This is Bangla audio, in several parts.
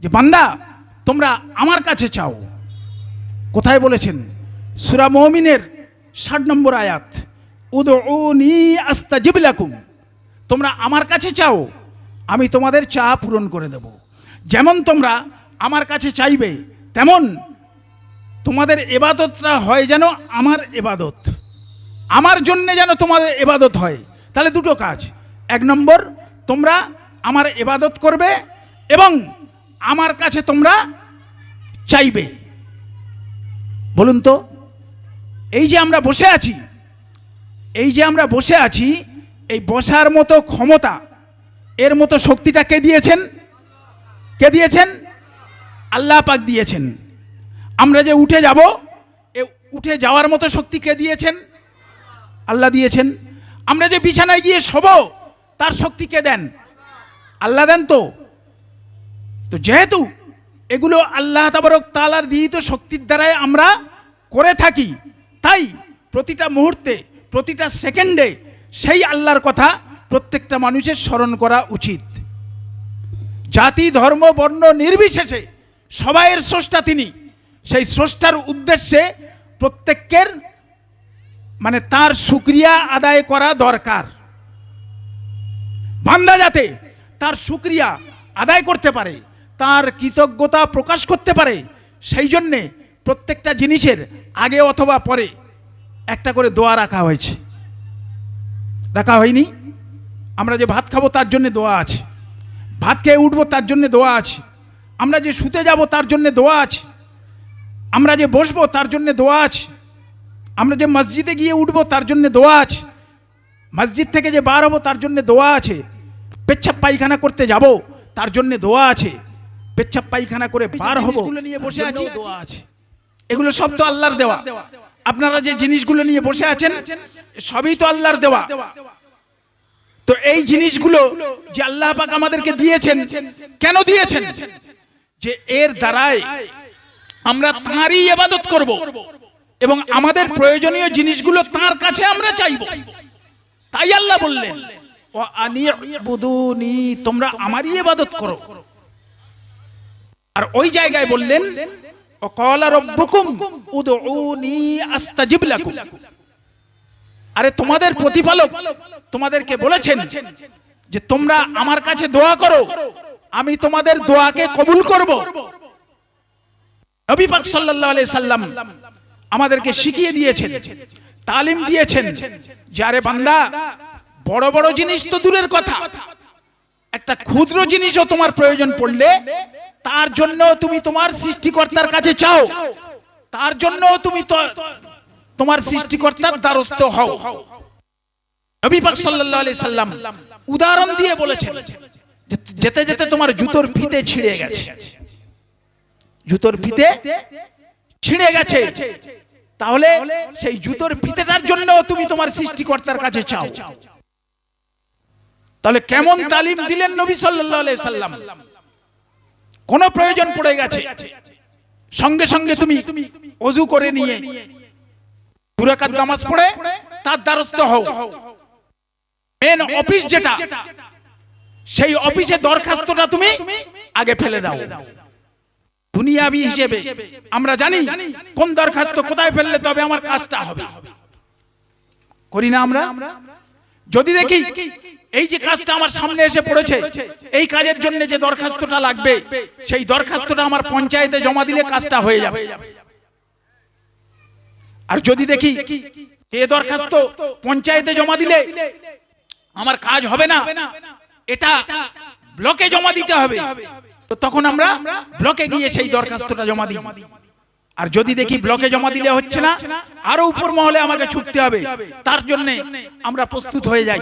যে বান্দা, তোমরা আমার কাছে চাও। কোথায় বলেছেন? সুরা মমিনের ষাট নম্বর আয়াত, উদউনি আস্তাজিব লাকুম। তোমরা আমার কাছে চাও, আমি তোমাদের চা পূরণ করে দেব। যেমন তোমরা আমার কাছে চাইবে, তেমন তোমাদের এবাদতটা হয় যেন আমার এবাদত। আমার জন্যে যেন তোমাদের এবাদত হয়। তাহলে দুটো কাজ। এক নম্বর, তোমরা আমার এবাদত করবে এবং আমার কাছে তোমরা চাইবে। বলুন তো, এই যে আমরা বসে আছি, এই যে আমরা বসে আছি, এই বসার মতো ক্ষমতা, এর মতো শক্তিটা কে দিয়েছেন? কে দিয়েছেন? আল্লাহ পাক দিয়েছেন। আমরা যে উঠে যাব, এ উঠে যাওয়ার মতো শক্তি কে দিয়েছেন? আল্লাহ দিয়েছেন। আমরা যে বিছানায় গিয়ে শোব, তার শক্তি কে দেন? আল্লাহ দেন তো। তো যেহেতু এগুলো আল্লাহ তাবারক তালার দিহিত শক্তির দ্বারাই আমরা করে থাকি, তাই প্রতিটা মুহূর্তে, প্রতিটা সেকেন্ডে সেই আল্লাহর কথা প্রত্যেকটা মানুষের স্মরণ করা উচিত। জাতি, ধর্ম, বর্ণ নির্বিশেষে সবাইয়ের স্রষ্টা তিনি। সেই স্রষ্টার উদ্দেশ্যে প্রত্যেকের মানে তার সুক্রিয়া আদায় করা দরকার। বান্দা যাতে তার সুক্রিয়া আদায় করতে পারে। তার কৃতজ্ঞতা প্রকাশ করতে পারে, সেই জন্যে প্রত্যেকটা জিনিসের আগে অথবা পরে একটা করে দোয়া রাখা হয়েছে। রাখা হয়নি? আমরা যে ভাত খাব তার জন্য দোয়া আছে। ভাত খেয়ে উঠবো তার জন্য দোয়া আছে। আমরা যে শুতে যাব তার জন্য দোয়া আছে। আমরা যে বসবো তার জন্য দোয়া আছে। আমরা যে মসজিদে গিয়ে উঠবো তার জন্য দোয়া আছে। মসজিদ থেকে যে বার হব তার জন্য দোয়া আছে। পেচ্ছাপ পায়খানা করতে যাব তার জন্য দোয়া আছে। পেচ্ছাপ পায়খানা করে বার হব। নিয়ে বসে আছি। এগুলো সব তো আল্লাহর দেওয়া। আপনারা যে জিনিসগুলো নিয়ে বসে আছেন সবই তো আল্লাহর দেওয়া। তো এই জিনিসগুলো যে আল্লাহ পাক আমাদেরকে দিয়েছেন কেন দিয়েছেন? যে এর দ্বারাই আমরা তাঁরই ইবাদত করব এবং আমাদের প্রয়োজনীয় জিনিসগুলো তার কাছে আমরা চাইব। তাই আল্লাহ বললেন তোমরা আমারই ইবাদত করো। আর ওই জায়গায় বললেন আরে তোমাদের প্রতিপালক তোমাদেরকে বলেছেন যে তোমরা আমার কাছে দোয়া করো, আমি তোমাদের দোয়াকে কবুল করব। নবী পাক সাল্লাল্লাহু আলাইহি সাল্লাম আমাদেরকে শিখিয়ে দিয়েছেন, তালিম দিয়েছেন যে আরে বান্দা, বড় বড় জিনিস তো দূরের কথা, একটা ক্ষুদ্র জিনিসও তোমার প্রয়োজন পড়লে তার জন্য তুমি তোমার সৃষ্টিকর্তার কাছে চাও। তার জন্য তুমি তোমার সৃষ্টিকর্তার দ্বারস্থ হও। নবী পাক সাল্লাল্লাহু আলাইহি সাল্লাম উদাহরণ দিয়ে বলেছেন যেতে যেতে তোমার জুতোর ফিতে ছিঁড়ে গেছে। জুতোর ফিতে ছিঁড়ে গেছে। তাহলে সেই জুতোর ফিতেটার জন্য তুমি তোমার সৃষ্টিকর্তার কাছে চাও। তাহলে কেমন তালিম দিলেন নবী সাল্লাল্লাহু আলাইহি সাল্লাম? কোন প্রয়োজন পড়ে গেছে। সঙ্গে সঙ্গে তুমি অজু করে নিয়ে দুরাকাত নামাজ পড়ে, তার দ্বারস্থ হও। মেন অফিস যেটা, সেই অফিসে দরখাস্তটা তুমি আগে ফেলে দাও। দুনিয়াবি হিসেবে, আমরা জানি কোন দরখাস্ত কোথায় ফেললে তবে আমার কাজটা হবে। করি না আমরা? যদি দেখি এই যে কাজটা আমার সামনে এসে পড়েছে এই কাজের জন্য যে দরখাস্তটা লাগবে সেই দরখাস্তটা আমার পঞ্চায়েতে জমা দিলে কাজটা হয়ে যাবে। আর যদি দেখি এ দরখাস্ত পঞ্চায়েতে জমা দিলে আমার কাজ হবে না এটা ব্লকে জমা দিতে হবে তো তখন আমরা ব্লকে গিয়ে সেই দরখাস্তটা জমা দিই। আর যদি দেখি ব্লকে জমা দিলে হচ্ছে না আরও উপর মহলে আমাকে ছুটতে হবে। তার জন্য আমরা প্রস্তুত হয়ে যাই।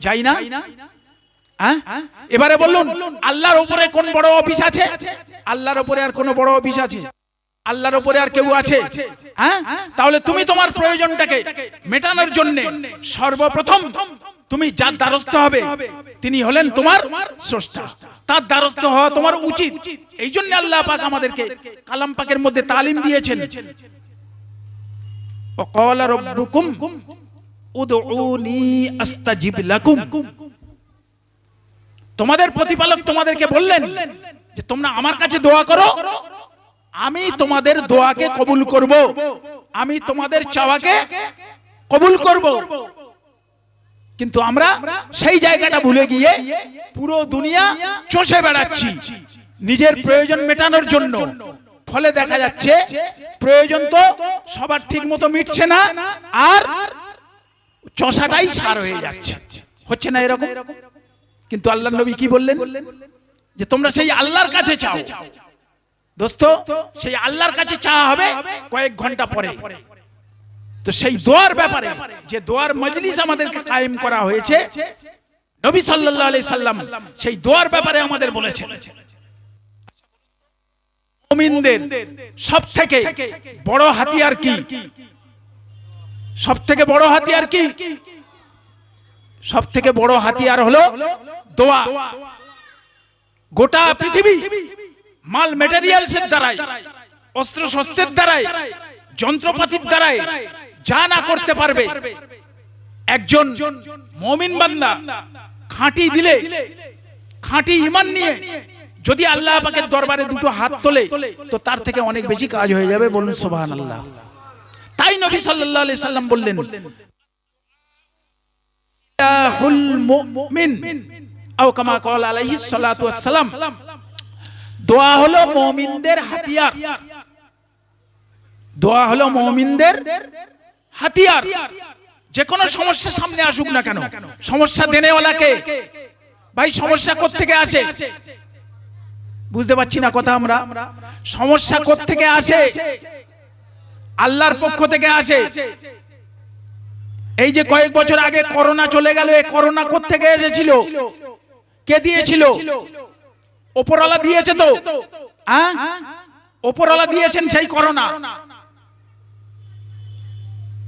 যাই। না? হ্যাঁ? এবারে বলুন আল্লাহর উপরে কোন বড় অফিস আছে? আল্লাহর উপরে আর কোন বড় অফিস আছে? আল্লাহর উপরে আর কেউ আছে? হ্যাঁ? তাহলে তুমি তোমার প্রয়োজনটাকে মেটানোর জন্য সর্বপ্রথম তুমি যার দ্বারস্থ হবে তিনি হলেন তোমার স্রষ্টা তার দ্বারস্থ হওয়া তোমার উচিত এই জন্য আল্লাহ পাক আমাদেরকে কালাম পাকের মধ্যে তালিম দিয়েছেন وقال ربكم ادعوني استجب لكم তোমাদের প্রতিপালক তোমাদেরকে বললেন যে তোমরা আমার কাছে দোয়া করো আমি তোমাদের দোয়াকে কবুল করব আমি তোমাদের চাওয়াকে কবুল করব কিন্তু আমরা সেই জায়গাটা ভুলে গিয়ে পুরো দুনিয়া চষে বেড়াচ্ছি। নিজের প্রয়োজন মেটানোর জন্য। ফলে দেখা যাচ্ছে প্রয়োজন তো সবার ঠিক মতো মিটছে না আর চষাটাই সার হয়ে যাচ্ছে। হচ্ছে না এরকম? কিন্তু আল্লাহ নবী কি বললেন? যে তোমরা সেই আল্লাহর কাছে চাও। দোস্ত, সেই আল্লাহর কাছে চাওয়া হবে কয়েক ঘণ্টা পরে। তো সেই দোয়ার ব্যাপারে, যে দোয়ার মজলিস আমাদেরকে কায়েম করা হয়েছে, নবী সাল্লাল্লাহু আলাইহি সাল্লাম সেই দোয়ার ব্যাপারে আমাদের বলেছেন। মুমিনদের সব থেকে বড় হাতিয়ার কি? সব থেকে বড় হাতিয়ার কি? সব থেকে বড় হাতিয়ার হলো দোয়া। গোটা পৃথিবী মাল মেটেরিয়ালস এর দ্বারাই অস্ত্র শস্ত্রের দ্বারাই, যন্ত্রপাতির দ্বারাই যা না করতে পারবে। একজন মমিন বান্দা খাঁটি দিলে, খাঁটি ইমান নিয়ে যদি আল্লাহ পাকের দরবারে দুটো হাত তোলে, তো তার থেকে অনেক বেশি কাজ হয়ে যাবে বলুন সোবাহান আল্লাহ তাই নবী সাল্লাল্লাহু সাল্লাম বললেন হাতিয়ার। দোয়া হলো মুমিনদের হাতিয়ার। যে কোনো সমস্যা সামনে আসুক না কেন। সমস্যা দেনেওয়ালাকে। ভাই সমস্যা থেকে আসে? বুঝতে পারছি না কথা আমরা। সমস্যা থেকে আসে? আল্লাহর পক্ষ থেকে আসে? এই যে কয়েক বছর আগে করোনা চলে গেল এই করোনা থেকে এসেছিল? কে দিয়েছিল? ওপরওয়ালা দিয়েছে তো? হ্যাঁ ওপরওয়ালা দিয়েছেন সেই করোনা।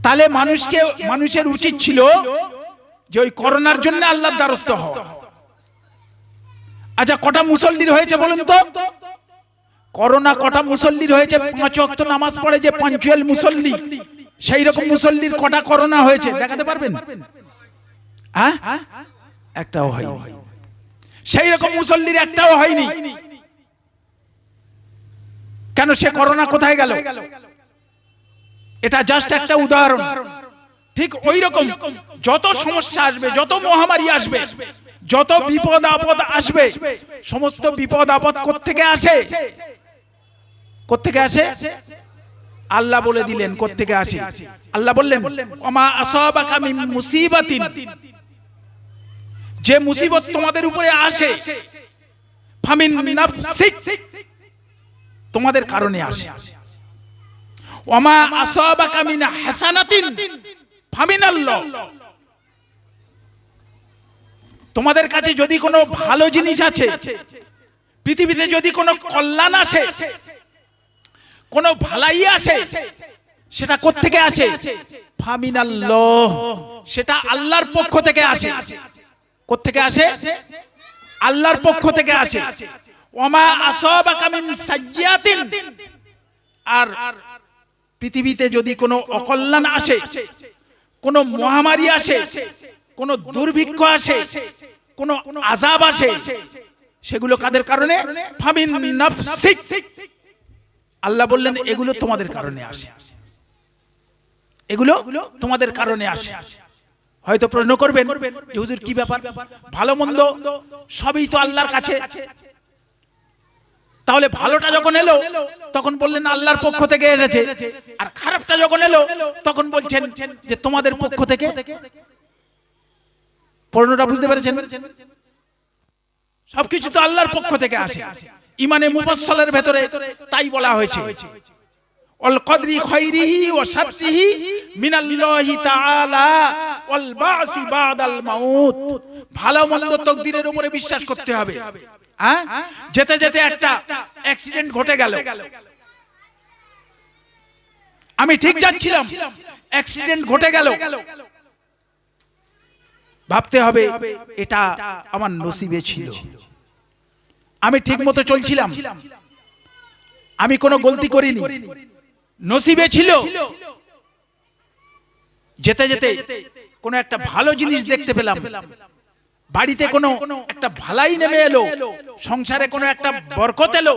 তাহলে মানুষকে, মানুষের উচিত ছিল যে ওই করোনার জন্য আল্লাহর দ্বারস্থ হওয়া। আচ্ছা কটা মুসল্লির হয়েছে বলুন তো? করোনা কটা মুসল্লির হয়েছে? পাঁচ ওয়াক্ত নামাজ পড়ে যে পাঞ্চুয়াল মুসল্লি, সেই রকম মুসল্লির কটা করোনা হয়েছে? দেখাতে পারবেন? হ্যাঁ? একটাও সেই রকম মুসল্লির একটাও হয়নি। কেন সে করোনা কোথায় গেল? এটা জাস্ট একটা উদাহরণ। ঠিক ওই রকম যত সমস্যা আসবে যত মহামারী আসবে যত বিপদ আপদ আসবে সমস্ত বিপদ আপদ থেকে আসে? থেকে আসে? আল্লাহ বলে দিলেন থেকে আসে। আল্লাহ বললেন আসাবাকা মিন মুসিবাতিন। যে মুসিবত তোমাদের উপরে আসে ফামিন নাফসিক। তোমাদের কারণে আসে। ওমা আসাবাকা মিন হাসানাতিন, ফামিনাল্লাহ। তোমাদের কাছে যদি কোনো ভালো জিনিস আছে, পৃথিবীতে যদি কোনো কল্যাণ আসে কোনো ভালাই আসে সেটা থেকে আসে? ফামিনাল্লাহ। সেটা আল্লাহর পক্ষ থেকে আসে। থেকে আসে? আল্লাহর পক্ষ থেকে আসে। ওমা আসাবাকা মিন সাইয়্যাতিন। আর পৃথিবীতে যদি কোনো অকল্যাণ আসে কোনো মহামারী আসে কোনো দুর্ভিক্ষ আসে কোনো আজাব আসে সেগুলো কাদের কারণে? ফামিন নাফসিক। আল্লাহ বললেন এগুলো তোমাদের কারণে আসে। এগুলো তোমাদের কারণে আসে। হয়তো প্রশ্ন করবেন হুজুর কি ব্যাপার? ভালো মন্দ সবই তো আল্লাহর কাছে। তাহলে ভালোটা যখন এলো, তখন বললেন আল্লাহর পক্ষ থেকে এসেছে আর খারাপটা যখন এলো, তখন বলছেন যে তোমাদের পক্ষ থেকে? পড়ানোটা বুঝতে পেরেছেন? সবকিছু তো আল্লাহর পক্ষ থেকে আসে। ইমানে মুফাসসালের ভেতরে তাই বলা হয়েছে। অল কদরি খাইরিহি ওয়া শাররিহি মিনাল্লাহি তাআলা ওয়াল বাসি বাদাল মাউত। ভালো মন্দ তকদিরের উপরে বিশ্বাস করতে হবে। হ্যাঁ? যেতে যেতে একটা অ্যাক্সিডেন্ট ঘটে গেল। আমি ঠিক যাচ্ছিলাম। অ্যাক্সিডেন্ট ঘটে গেল। ভাবতে হবে এটা আমার নসিবে ছিল। আমি ঠিক মতো চলছিলাম। আমি কোনো গলতি করিনি। নসিবে ছিল। যেতে যেতে কোনো একটা ভালো জিনিস দেখতে পেলাম। বাড়িতে কোনো একটা ভালাই নেমে এলো, সংসারে কোনো একটা বরকত এলো,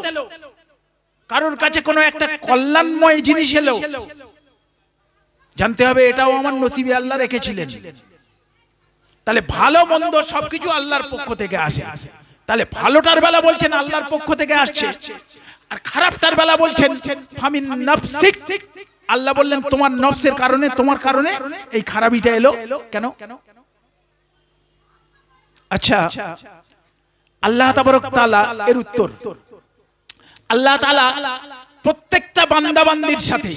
কারোর কাছে কোনো একটা কল্যাণময় জিনিস এলো। জানতে হবে এটাও আমার নসিবে আল্লাহ রেখেছিলেন। তাহলে ভালো মন্দ সবকিছু আল্লাহর পক্ষ থেকে আসে। তাহলে ভালোটার বেলা বলছেন, আল্লাহর পক্ষ থেকে আসছে। আর খারাপটার বেলা বলছেন, ফামিন নাফসিক। আল্লাহ বললেন, তোমার নফসের কারণে, তোমার কারণে এই খারাপিটা এলো। কেন? আচ্ছা আল্লাহ তাবারক তাআলা এর উত্তর। আল্লাহ তাআলা প্রত্যেকটা বান্দা বান্দির সাথে,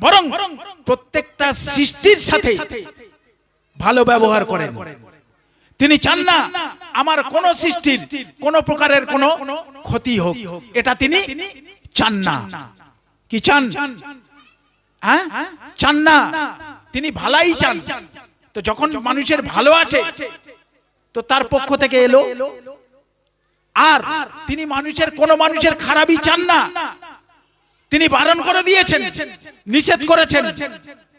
বরং প্রত্যেকটা সৃষ্টির সাথে ভালো ব্যবহার করেন। তিনি চান না আমার কোন সৃষ্টির কোন প্রকারের কোন ক্ষতি হোক। এটা তিনি চান না। কি চান? হ্যাঁ? চান না। তিনি ভালাই চান। তো যখন মানুষের ভালো আছে তো তার পক্ষ থেকে এলো। আর তিনি মানুষের কোন মানুষের খারাপই চান না। তিনি বারণ করে দিয়েছেন নিষেধ করেছেন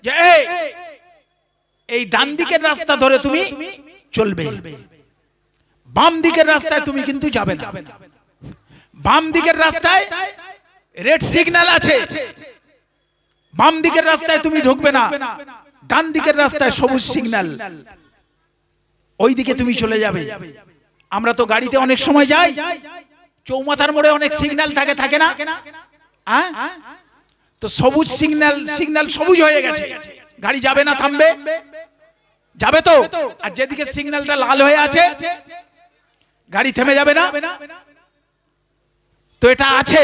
যে এই, এই ডান দিকের রাস্তা ধরে তুমি চলবে। বাম দিকের রাস্তায় তুমি কিন্তু যাবে না। বাম দিকের রাস্তায় রেড সিগন্যাল আছে। বাম দিকের রাস্তায় তুমি ঢুকবে না। ডান দিকের রাস্তায় সবুজ সিগন্যাল। ওই দিকে তুমি চলে যাবে। আমরা তো গাড়িতে অনেক সময় যাই। চৌমাথার মোড়ে অনেক সিগন্যাল থাকে থাকে না? হ্যাঁ? তো সবুজ সিগন্যাল সিগন্যাল সবুজ হয়ে গেছে। গাড়ি যাবে না, থামবে। যাবে তো? আর যেদিকে সিগন্যালটা লাল হয়ে আছে, গাড়ি থেমে যাবে না। তো এটা আছে।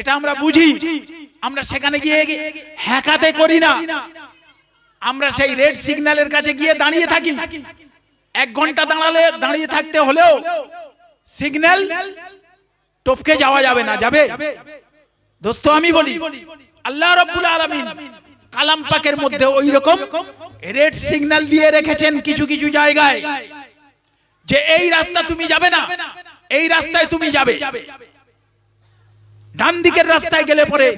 এটা আমরা বুঝি। আমরা সেখানে গিয়ে হ্যাকাতে করি না। আমরা সেই রেড সিগন্যালের কাছে গিয়ে দাঁড়িয়ে থাকি। এক ঘণ্টা দাঁড়ালে দাঁড়িয়ে থাকতে হলেও সিগন্যাল টপকে যাওয়া যাবে না যাবে? দোস্ত আমি বলি আল্লাহ রব্বুল আলামিন কালাম পাকের মধ্যে ওই রকম রেড সিগন্যাল দিয়ে রেখেছেন কিছু কিছু জায়গায়। যে এই রাস্তা তুমি যাবে না এই রাস্তায় তুমি যাবে। ডান দিকের রাস্তায় গেলে পরে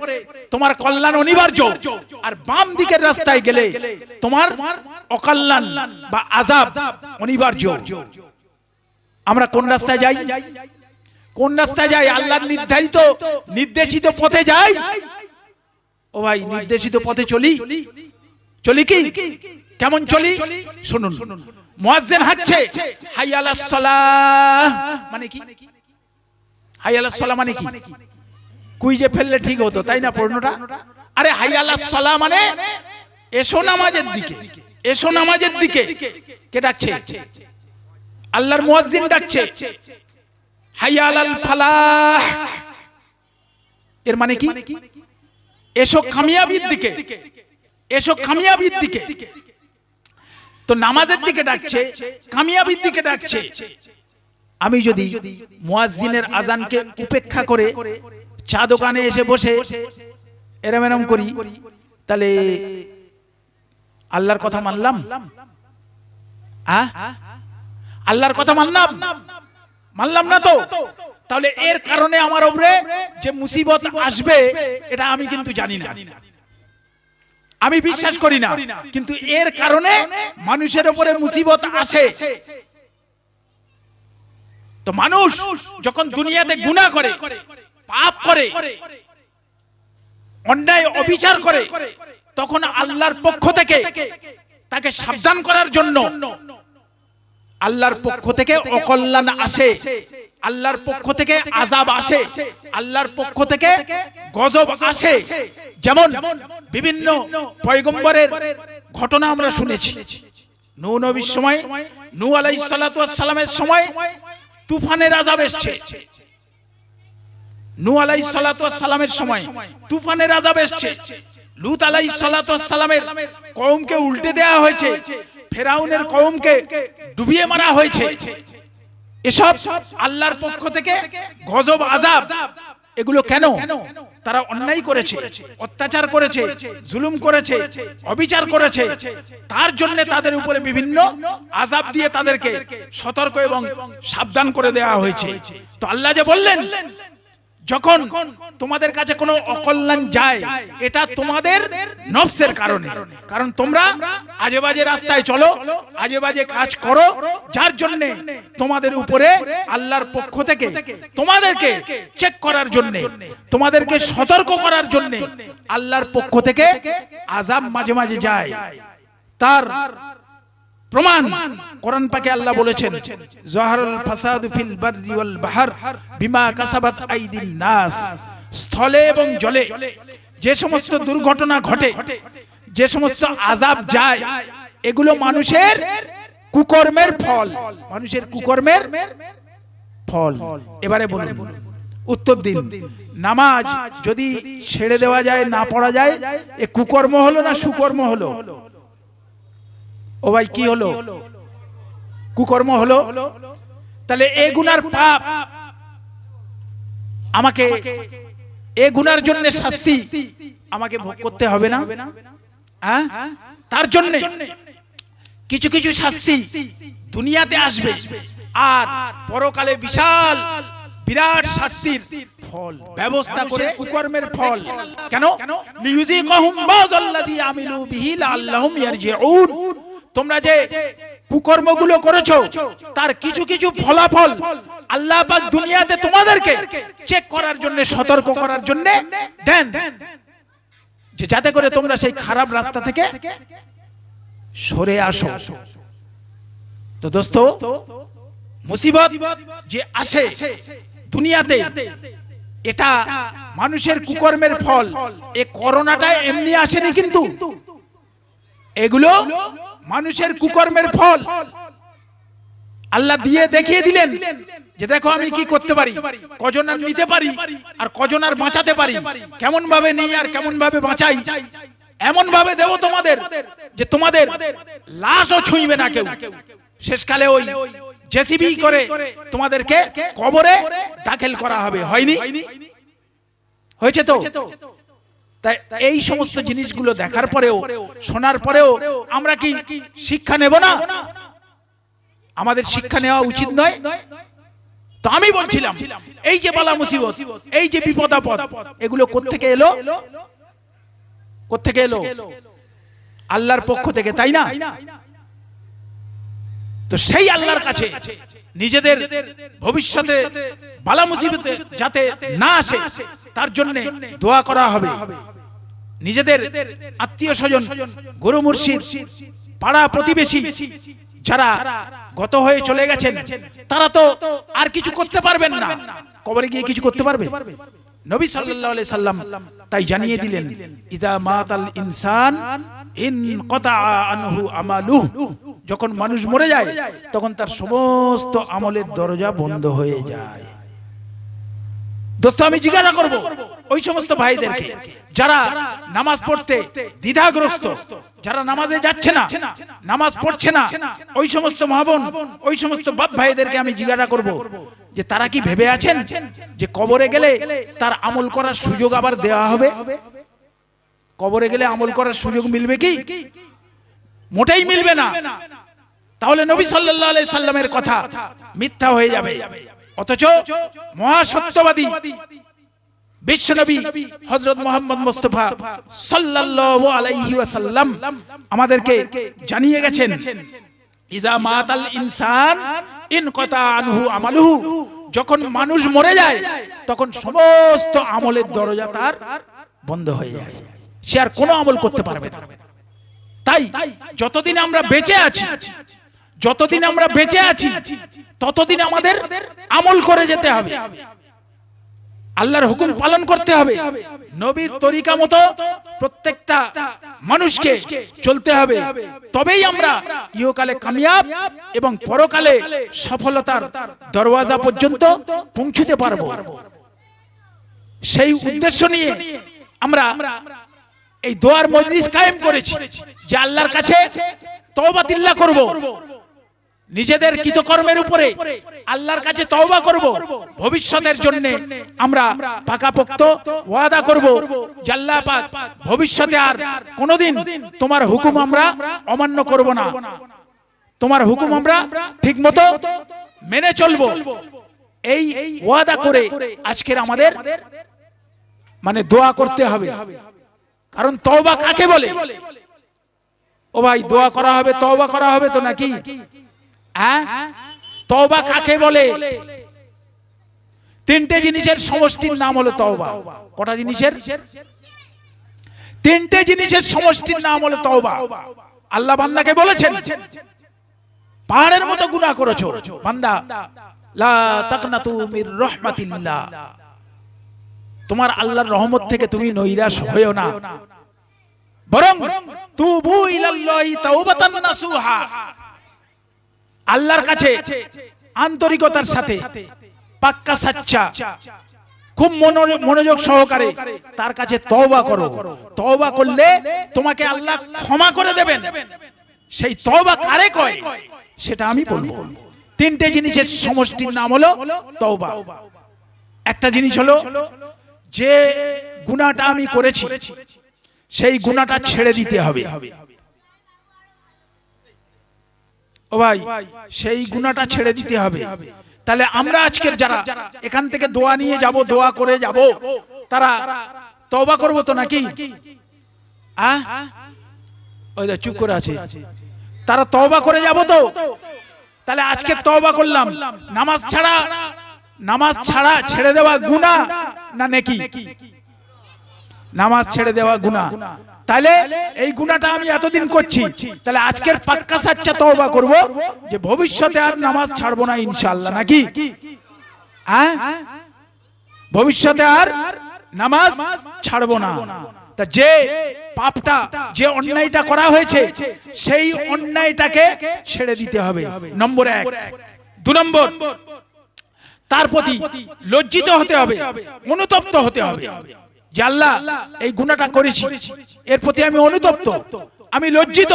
তোমার কল্যাণ অনিবার্য। আর বাম দিকের রাস্তায় গেলে তোমার অকল্যাণ বা আজাব অনিবার্য। আমরা কোন রাস্তায় যাই? কোন রাস্তায় যাই? আল্লাহর নির্ধারিত নির্দেশিত পথে যাই। ও ভাই নির্দেশিত পথে চলি? চলি। কি? কেমন চলি? শুনুন। মুয়াজ্জিন হাঁকছে হাই আলাস সালাহ। মানে কি? হাই আলাস সালাহ মানে কি? কুইজে ফেললে ঠিক হতো তাই না পড়নোটা আরে হাই আলাস সালাহ মানে এসো নামাজের দিকে এসো নামাজের দিকে কে ডাকছে আল্লাহর মুয়াজ্জিন ডাকছে। হাইয়া আলাল ফালাহ। এর মানে কি? এসো কামিয়াবির দিকে। এসো কামিয়াবির দিকে। তো নামাজের দিকে ডাকছে কামিয়াবির দিকে ডাকছে। আমি যদি মুয়াজ্জিনের আজানকে উপেক্ষা করে চা দোকানে এসে বসে এরম এরম করি, তাহলে আল্লাহর কথা মানলাম? আল্লাহর কথা মানলাম? মানলাম না তো? তাহলে এর কারণে আমার উপরে যে মুসিবত আসবে, এটা আমি কিন্তু জানি না। আমি বিশ্বাস করি না, কিন্তু এর কারণে মানুষের উপরে মুসিবত আসে। তো মানুষ যখন দুনিয়াতে গুনাহ করে পাপ করে, অন্যায় অবিচার করে, তখন আল্লাহর পক্ষ থেকে তাকে সাবধান করার জন্য আল্লাহর পক্ষ থেকে অকল্যাণ আসে, আল্লাহর পক্ষ থেকে আজাব আসে, আল্লাহর পক্ষ থেকে গজব আসে। যেমন বিভিন্ন পয়গম্বরের ঘটনা আমরা শুনেছি। নূ নবীর সময় নূ আলাইহিস সালামের সময় তুফানের আজাব এসেছে। নূ আলাইহিস সালাতু সালামের সময় তুফানের আজাব এসেছে। লূত আলাইহিস সালাতু ওয়াস সালামের কওমকে উল্টে দেয়া হয়েছে। ফেরাউনের কওমকে ডুবিয়ে মারা হয়েছে। এসব আল্লাহর পক্ষ থেকে গজব আজাব এগুলো কেন? তারা অন্যায় করেছে, অত্যাচার করেছে, জুলুম করেছে, অবিচার করেছে। তার জন্য তাদের উপরে বিভিন্ন আজাব দিয়ে তাদেরকে সতর্ক এবং সাবধান করে দেওয়া হয়েছে। তো আল্লাহ যে বললেন যখন তোমাদের কাছে কোনো অকল্যাণ যায়, এটা তোমাদের নফসের কারণে। কারণ তোমরা আজে বাজে রাস্তায় চলো আজে বাজে কাজ করো, যার জন্য তোমাদের উপরে আল্লাহর পক্ষ থেকে তোমাদেরকে চেক করার জন্য, তোমাদেরকে সতর্ক করার জন্য আল্লাহর পক্ষ থেকে আজাব মাঝে মাঝে যায়। তার প্রমাণ। কোরআন পাকে আল্লাহ বলেছেন, জহরুল ফাসাদ ফিল বাররি ওয়াল বাহর বিমা কাসাবাত আইদিন নাস। স্থলে এবং জলে যে সমস্ত দুর্ঘটনা ঘটে, যে সমস্ত আজাব যায়, এগুলো মানুষের কুকর্মের ফল। মানুষের কুকর্মের ফল। এবারে বলুন, উত্তর দিন, নামাজ যদি ছেড়ে দেওয়া যায়, না পড়া যায়, এ কুকর্ম হলো না সুকর্ম হলো? ও ভাই কি হলো? কুকর্ম হলো? তাহলে এ গুনার পাপ আমাকে এ গুনার জন্য শাস্তি আমাকে ভোগ করতে হবে না? হ্যাঁ? তার জন্য কিছু কিছু শাস্তি দুনিয়াতে আসবে। আর পরকালে বিশাল বিরাট শাস্তির ফল ব্যবস্থা করে কুকর্মের ফল। কেন? লিউজিকাহুম বাযাল্লাযী আমিলু বিহি লাআল্লাহুম ইয়ারজিউন। তোমরা যে কুকর্মগুলো করেছ, তার কিছু কিছু ফলাফল আল্লাহ দুনিয়াতে তোমাদেরকে চেক করার জন্য, সতর্ক করার জন্য দেন। যে যাতে করে তোমরা সেই খারাপ রাস্তা থেকে সরে আসো। তো দোস্ত, মুসিবত যে আসে দুনিয়াতে, এটা মানুষের কুকর্মের ফল। এ করোনাটা এমনি আসেনি কিন্তু। এগুলো মানুষের কুকর্মের ফল। আল্লাহ দিয়ে দেখিয়ে দিলেন যে দেখো আমি কি করতে পারি কজন আর নিতে পারি আর কজন আর বাঁচাতে পারি কেমন ভাবে নিই আর কেমন ভাবে বাঁচাই? এমন ভাবে দেব তোমাদের যে তোমাদের লাশও ছুঁইবে না কেউ। শেষকালে ওই জেসিবি করে তোমাদেরকে কবরে দাখিল করা হবে। হয়নি? হয়েছে তো? তাই এই সমস্ত জিনিসগুলো দেখার পরেও শোনার পরেও আমরা কি শিক্ষা নেব না? আমাদের শিক্ষা নেওয়া উচিত নয়। তো আমি বলছিলাম এই যে বালা মুসিবত এই যে বিপদ আপদ এগুলো কোত্থেকে এলো? কোত্থেকে এলো? আল্লাহর পক্ষ থেকে তাই না? তো সেই আল্লাহর কাছে। নিজেদের ভবিষ্যতে বালা মুসিবতে যাতে না আসে, তার জন্য দোয়া করা হবে। নিজেদের আত্মীয় স্বজন, গুরু মুর্শিদ, পাড়া প্রতিবেশী যারা গত হয়ে চলে গেছেন, তারা তো আর কিছু করতে পারবেন না। কবরে গিয়ে কিছু করতে পারবে? নবী সাল্লাল্লাহু আলাইহি সাল্লাম তাই জানিয়ে দিলেন ইজা মাতাল ইনসান যখন মানুষ মরে যায়, তখন তার সমস্ত আমলের দরজা বন্ধ হয়ে যায়। আমি জিজ্ঞাসা করব ওই সমস্ত ভাইদেরকে, যারা নামাজ পড়তে দ্বিধাগ্রস্ত, যারা নামাজে যাচ্ছে না, নামাজ পড়ছে না, ওই সমস্ত মহাবন ওই সমস্ত বাপ ভাইদেরকে আমি জিজ্ঞাসা করব যে তারা কি ভেবে আছেন যে কবরে গেলে তার আমল করার সুযোগ আবার দেওয়া হবে? কবরে গেলে আমল করার সুযোগ মিলবে কি? মোটেই মিলবে না। তাহলে নবী সাল্লাল্লাহু আলাইহি সাল্লামের কথা মিথ্যা হয়ে যাবে। অথচ মহাসত্যবাদী বিশ্বনবী হযরত মুহাম্মদ মুস্তাফা সাল্লাল্লাহু আলাইহি ওয়াসাল্লাম আমাদেরকে জানিয়ে গেছেন ইজা মাতাল ইনসান ইন কতা আনহু আমালুহু। যখন মানুষ মরে যায়, তখন সমস্ত আমলের দরজা তার বন্ধ হয়ে যায়। সে আর কোনো আমল করতে পারবে না। তাই যতদিন আমরা বেঁচে আছি, যতদিন আমরা বেঁচে আছি, ততদিন আমাদের আমল করে যেতে হবে। আল্লাহর হুকুম পালন করতে হবে। নবীর তরিকা মতো প্রত্যেকটা মানুষকে চলতে হবে। তবেই আমরা ইহকালে কামিয়াব এবং পরকালে সফলতার দরওয়াজা পর্যন্ত পৌঁছতে পারব। সেই উদ্দেশ্য নিয়ে আমরা এই দোয়ার মজলিস কায়েম করেছি, যে আল্লাহর কাছে তওবাতিল্লাহ করব। নিজেদের কৃতকর্মের উপরে আল্লাহর কাছে তওবা করব। ভবিষ্যতের জন্য আমরা পাকাপোক্ত ওয়াদা করব যে আল্লাহ পাক ভবিষ্যতে আর কোনোদিন তোমার হুকুম আমরা অমান্য করব না। তোমার হুকুম আমরা ঠিকমতো মেনে চলবো। এই ওয়াদা করে আজকের আমাদের মানে দোয়া করতে হবে। কারণ তওবা কাকে বলে? ও ভাই দোয়া করা হবে তওবা করা হবে তো নাকি? হ্যাঁ? তওবা কাকে বলে? তিনটে জিনিসের সমষ্টির নাম হলো তওবা। কটা জিনিসের? তিনটে জিনিসের সমষ্টির নাম হলো তওবা। আল্লাহ বান্দাকে বলেছেন পাহাড়ের মতো গুনাহ করেছ। বান্দা লা তাকনাতু মির রাহমাতিল্লাহ। তোমার আল্লাহর রহমত থেকে তুমি নৈরাশ হয়েও না। বরং তুবু ইলাল্লাহি তাওবাতান নাসুহা। আল্লাহর কাছে আন্তরিকতার সাথে পাক্কা সাচ্চা, খুব মনো- মনোযোগ সহকারে তার কাছে তওবা করো। তওবা করলে তোমাকে আল্লাহ ক্ষমা করে দেবেন। সেই তওবা কারে কয়? সেটা আমি বলব। তিনটে জিনিসের সমষ্টির নাম হলো তওবা। একটা জিনিস হলো যে গুনাহটা আমি করেছি সেই গুনাহটা ছেড়ে দিতে হবে। ও ভাই সেই গুনাহটা ছেড়ে দিতে হবে। তাহলে আমরা আজকের যারা এখান থেকে দোয়া নিয়ে যাব দোয়া করে যাব। তারা তওবা করব তো নাকি? ওই চুপ করে আছে। তারা তওবা করে যাব তো? তাহলে আজকে তওবা করলাম। নামাজ ছাড়া নামাজ ছাড়া ছেড়ে দেওয়া গুনাহ না নেকি? নামাজ ছেড়ে দেওয়া গুণা তাহলে এই গুণাটা আমি এতদিন করছি। তাহলে আজকের পাক্কা সাচ্চা তওবা করব যে ভবিষ্যতে আর নামাজ ছাড়বো না ইনশাআল্লাহ নাকি? হ্যাঁ? ভবিষ্যতে আর নামাজ ছাড়বো না। তা যে পাপটা যে অন্যায়টা করা হয়েছে সেই অন্যায়টাকে ছেড়ে দিতে হবে। নম্বর এক। দু নম্বর। তার প্রতি লজ্জিত হতে হবে অনুতপ্ত হতে হবে। যে আল্লাহ এই গুণাটা করেছি, এর প্রতি আমি অনুতপ্ত, আমি লজ্জিত।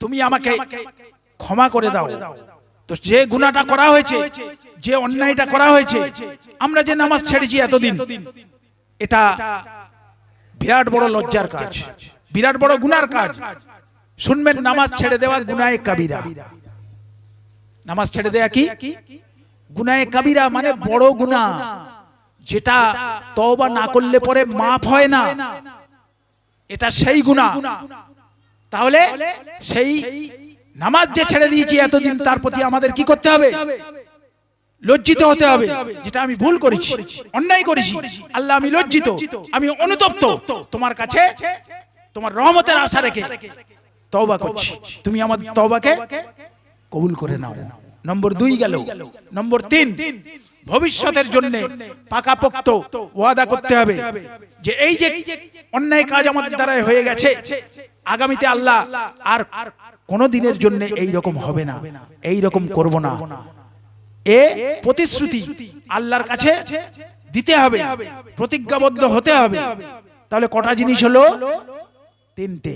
তুমি আমাকে ক্ষমা করে দাও। তো যে গুণাটা করা হয়েছে, যে অন্যায়টা করা হয়েছে, আমরা যে নামাজ ছেড়েছি এতদিন, এটা বিরাট বড় লজ্জার কাজ, বিরাট বড় গুনার কাজ। শুনবেন, নামাজ ছেড়ে দেওয়া গুনায় কাবিরা। নামাজ ছেড়ে দেয়া কি? গুনায় কাবিরা মানে বড় গুনাহ, যেটা তওবা না করলে পরে মাফ হয় না। এটা সেই গুনাহ। তাহলে সেই নামাজ যে ছেড়ে দিয়েছি এতদিন, তার প্রতি আমাদের কি করতে হবে? লজ্জিত হতে হবে, যেটা আমি ভুল করেছি, অন্যায় করেছি। আল্লাহ, আমি লজ্জিত, আমি অনুতপ্ত। তোমার কাছে তোমার রহমতের আশা রেখে তওবা করছি। তুমি আমাদের তওবাকে কবুল করে নাও। নম্বর দুই গেল। নম্বর তিন ভবিষ্যতের জন্য পাকাপোক্ত ওয়াদা করতে হবে। যে এই যে অন্যায় কাজ আমাদের দ্বারা হয়ে গেছে। আগামীতে আল্লাহ আর কোনো দিনের জন্য এই রকম হবে না। এই রকম করব না। এ প্রতিশ্রুতি আল্লাহর কাছে দিতে হবে। প্রতিজ্ঞাবদ্ধ হতে হবে। তাহলে কটা জিনিস হলো? তিনটে।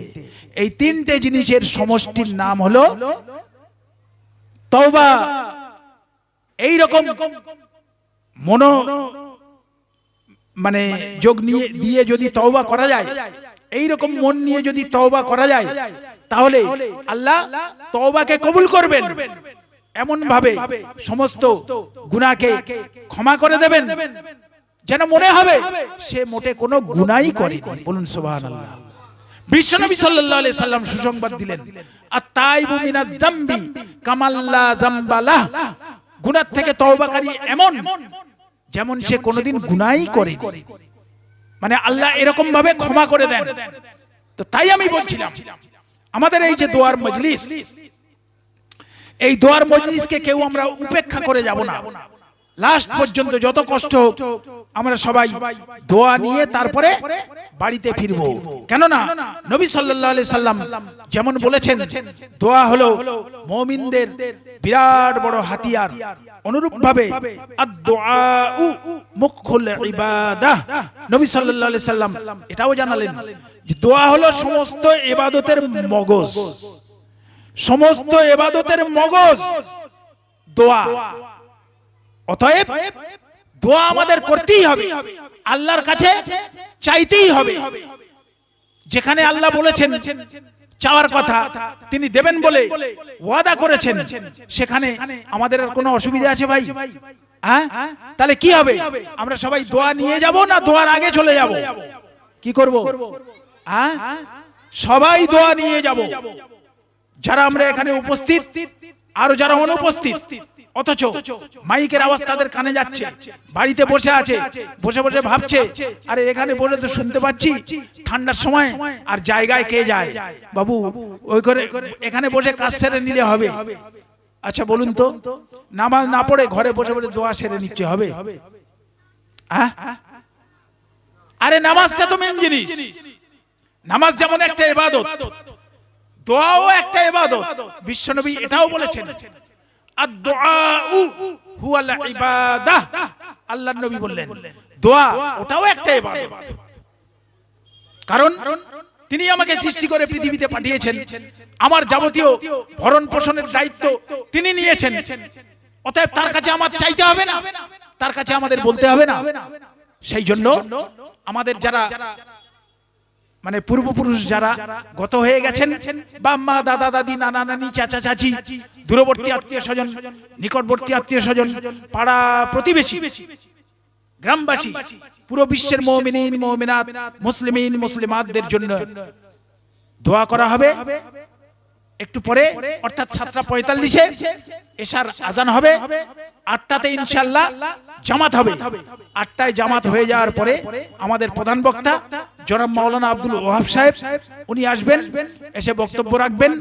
এই তিনটে জিনিসের সমষ্টির নাম হলো তওবা এই রকম মনো মানে যোগ নিয়ে, দিয়ে যদি তওবা করা যায় এই রকম মন নিয়ে যদি তওবা করা যায়, তাহলে আল্লাহ তওবাকে কবুল করবেন। এমন ভাবে সমস্ত গুনাহকে ক্ষমা করে দেবেন। যেন মনে হবে সে মোটে কোনো গুনাহই করেনি। বলুন সুবহানাল্লাহ। বিশ্বনবী সাল্লাল্লাহু আলাইহি সাল্লাম সুসংবাদ দিলেন। আত-তাইবু মিনাজ যামবি কামাল্লা যামবালাহ গুনাহ থেকে তওবাকারী এমন। যেমন সে কোনোদিন গুনাই করে মানে আল্লাহ এরকম ভাবে ক্ষমা করে দেন। তো তাই আমি বলছিলাম আমাদের এই যে দোয়ার মজলিস এই দোয়ার মজলিসকে কেউ আমরা উপেক্ষা করে যাব না। লাস্ট পর্যন্ত যত কষ্ট আমরা সবাই দোয়া নিয়ে তারপরে বাড়িতে ফিরব। কেননা নবী আলাইহি সাল্লাম যেমন বলেছেন, দোয়া হলো মুমিনদের বিরাট বড় হাতিয়ার। অনুরূপ ভাবে নবী আলাইহি সাল্লাম এটাও জানালেন দোয়া হলো সমস্ত ইবাদতের মগজ। সমস্ত এবাদতের মগজ দোয়া। অতএব দোয়া আমাদের করতেই হবে। আল্লাহর কাছে চাইতেই হবে। যেখানে আল্লাহ বলেছেন চাওয়ার কথা তিনি দেবেন বলে ওয়াদা করেছেন। সেখানে আমাদের আর কোনো অসুবিধা আছে ভাই? হ্যাঁ? তাহলে কি হবে? আমরা সবাই দোয়া নিয়ে যাব না? দোয়ার আগে চলে যাব। কি করব? হ্যাঁ সবাই দোয়া নিয়ে যাব। যারা আমরা এখানে উপস্থিত আর যারা অনুপস্থিত অথচ মাইকের আওয়াজ তাদের কানে যাচ্ছে বাড়িতে বসে আছে বসে বসে ভাবছে আরে এখানে বসে তো শুনতে পাচ্ছি ঠান্ডার সময় আর জায়গায় কে যায়? বাবু ওই করে এখানে বসে কাজ সেরে নিলে হবে। আচ্ছা বলুন তো নামাজ না পড়ে ঘরে বসে বসে দোয়া সেরে নিচ্ছে হবে। আহ? আরে নামাজটা তো মেন জিনিস। নামাজ যেমন একটা ইবাদত দোয়াও একটা ইবাদত। বিশ্বনবী এটাও বলেছেন। আল্লাহর নবী বললেন, দোয়া, ওটাও একটা ইবাদত। কারণ তিনি আমাকে সৃষ্টি করে পৃথিবীতে পাঠিয়েছেন। আমার যাবতীয় ভরণ পোষণের দায়িত্ব তিনি নিয়েছেন। অতএব তার কাছে আমার চাইতে হবে না। তার কাছে আমাদের বলতে হবে না। সেই জন্য আমাদের যারা মানে পূর্বপুরুষ যারা গত হয়ে গেছেন বাম্মা দাদা, দাদি, নানা, নানি, চাচা, চাচি, দূরবর্তী আত্মীয় স্বজন, নিকটবর্তী আত্মীয় স্বজন, পাড়া প্রতিবেশী, গ্রামবাসী, পুরো বিশ্বের মমিনিন, মৌমিনাত, মুসলিমিন, মুসলিমাতদের জন্য দোয়া করা হবে। একটু পরে অর্থাৎ সাতটা পঁয়তাল্লিশে এশার আজান হবে আটটাতে ইনশাল্লাহ জামাত হবে। আটটায় জামাত হয়ে যাওয়ার পরে আমাদের প্রধান বক্তা জনাব মাওলানা আব্দুল ওহাব সাহেব উনি আসবেন এসে বক্তব্য রাখবেন।